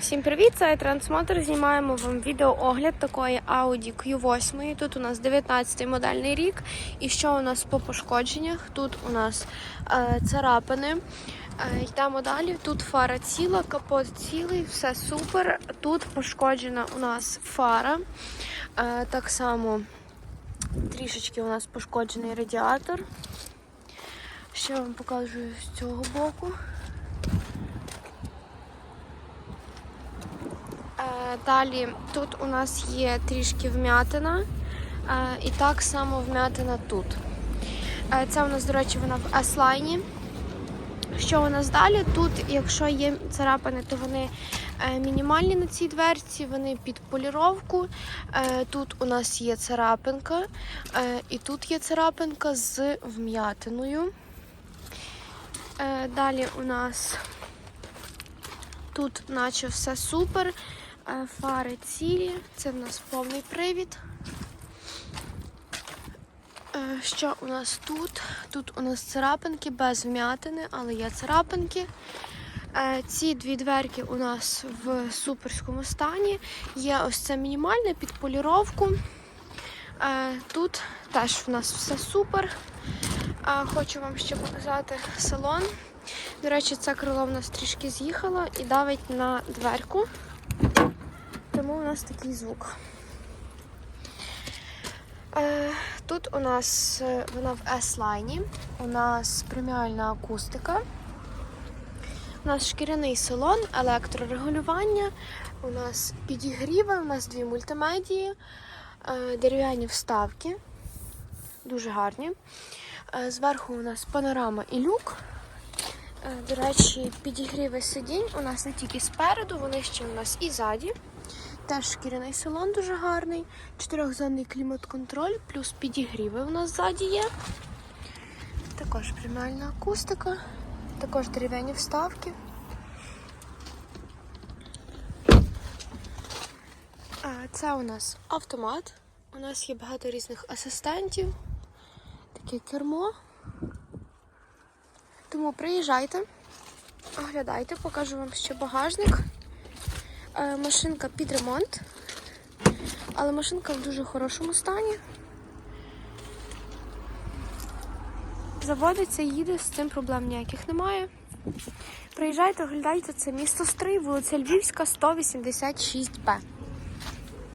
Всім привіт! Це Трансмотор. Знімаємо вам відеоогляд такої Audi Q8. Тут у нас 19-й модельний рік. І що у нас по пошкодженнях? Тут у нас е, царапини. Е, йдемо далі. Тут фара ціла, капот цілий, все супер. Тут пошкоджена у нас фара. Е, так само трішечки у нас пошкоджений радіатор. Ще вам покажу з цього боку. Далі тут у нас є трішки вмятина, е, і так само вмятина тут. Е, Це у нас, до речі, вона в S-лайні. Що у нас далі? Тут, якщо є царапини, то вони е, мінімальні на цій дверці, вони під поліровку. Е, Тут у нас є царапинка, е, і тут є царапинка з вм'ятиною. Е, Далі у нас тут, наче все супер. Е, Фари цілі, це в нас повний привід. Е, Що у нас тут? Тут у нас царапинки без вм'ятини, але є царапинки. Е, Ці дві дверки у нас в суперському стані. Є ось це мінімальне під поліровку. Тут теж в нас все супер. Хочу вам ще показати салон. До речі, це крило в нас трішки з'їхало і давить на дверку. Тому у нас такий звук. Е, Тут у нас е, вона в S-лайні. У нас преміальна акустика. У нас шкіряний салон, електрорегулювання. У нас підігріви, у нас дві мультимедії, е, дерев'яні вставки. Дуже гарні. Зверху у нас панорама і люк. До речі, підігріви сидінь у нас не тільки спереду, вони ще у нас і ззаді. Теж шкіряний салон дуже гарний. Чотирьохзонний клімат-контроль, плюс підігріви у нас ззаді є. Також преміальна акустика, також дерев'яні вставки. Це у нас автомат. У нас є багато різних асистентів. Таке кермо. Тому приїжджайте, оглядайте, покажу вам ще багажник. Е, Машинка під ремонт, але машинка в дуже хорошому стані. Заводиться, їде, з цим проблем ніяких немає. Приїжджайте, оглядайте, це місто Стрий, вулиця Львівська, 186Б.